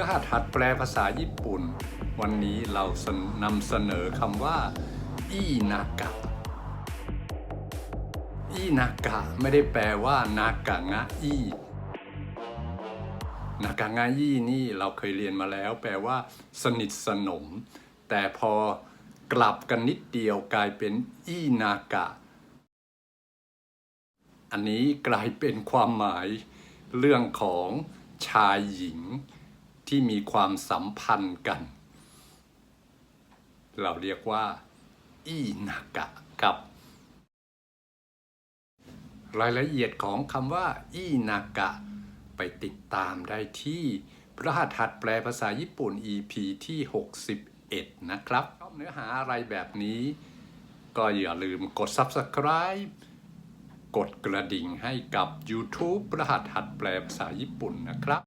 รหัสหัดแปลภาษาญี่ปุ่น วันนี้เรานำเสนอคำว่าอีนากะอีนากะไม่ได้แปลว่านากะงะอีนากางายี่นี่เราเคยเรียนมาแล้ว แปลว่า สนิทสนม แต่พอกลับกันนิดเดียวกลายเป็นอีนากะ อันนี้กลายเป็นความหมายเรื่องของชายหญิง ที่มีความสัมพันธ์กัน เราเรียกว่าอีนากะครับ รายละเอียดของคำว่าอีนากะ ไปติดตามได้ที่พระหัตถ์แปลภาษาญี่ปุ่น EP ที่ 61 นะครับชอบเนื้อหาอะไรแบบนี้ ก็อย่าลืมกด Subscribe กดกระดิ่งให้กับ YouTube พระหัตถ์แปลภาษาญี่ปุ่นนะครับ